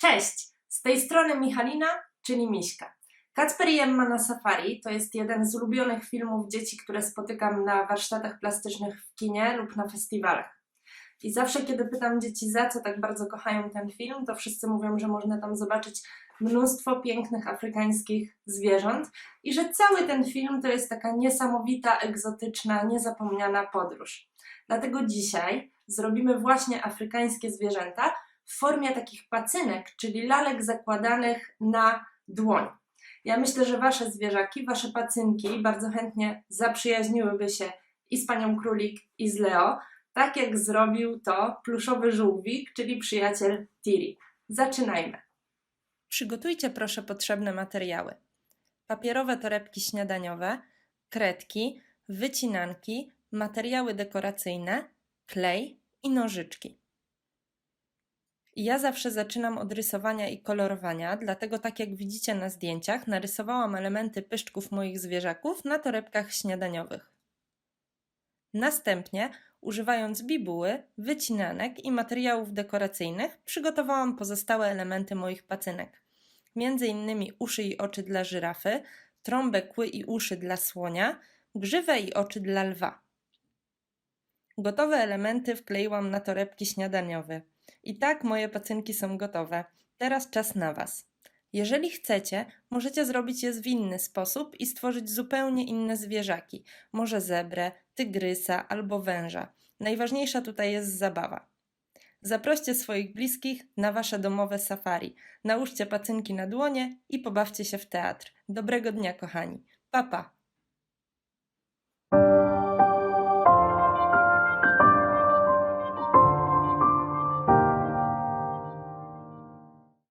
Cześć! Z tej strony Michalina, czyli Miśka. Kacper i Emma na safari to jest jeden z ulubionych filmów dzieci, które spotykam na warsztatach plastycznych w kinie lub na festiwalach. I zawsze, kiedy pytam dzieci, za co tak bardzo kochają ten film, to wszyscy mówią, że można tam zobaczyć mnóstwo pięknych afrykańskich zwierząt i że cały ten film to jest taka niesamowita, egzotyczna, niezapomniana podróż. Dlatego dzisiaj zrobimy właśnie afrykańskie zwierzęta w formie takich pacynek, czyli lalek zakładanych na dłoń. Ja myślę, że Wasze zwierzaki, Wasze pacynki bardzo chętnie zaprzyjaźniłyby się i z Panią Królik, i z Leo, tak jak zrobił to pluszowy żółwik, czyli przyjaciel Tiri. Zaczynajmy. Przygotujcie proszę potrzebne materiały. Papierowe torebki śniadaniowe, kredki, wycinanki, materiały dekoracyjne, klej i nożyczki. Ja zawsze zaczynam od rysowania i kolorowania, dlatego tak jak widzicie na zdjęciach, narysowałam elementy pyszczków moich zwierzaków na torebkach śniadaniowych. Następnie, używając bibuły, wycinanek i materiałów dekoracyjnych, przygotowałam pozostałe elementy moich pacynek. Między innymi uszy i oczy dla żyrafy, trąbę, kły i uszy dla słonia, grzywę i oczy dla lwa. Gotowe elementy wkleiłam na torebki śniadaniowe. I tak moje pacynki są gotowe. Teraz czas na Was. Jeżeli chcecie, możecie zrobić je w inny sposób i stworzyć zupełnie inne zwierzaki. Może zebrę, tygrysa albo węża. Najważniejsza tutaj jest zabawa. Zaproście swoich bliskich na Wasze domowe safari. Nałóżcie pacynki na dłonie i pobawcie się w teatr. Dobrego dnia, kochani. Papa! Pa.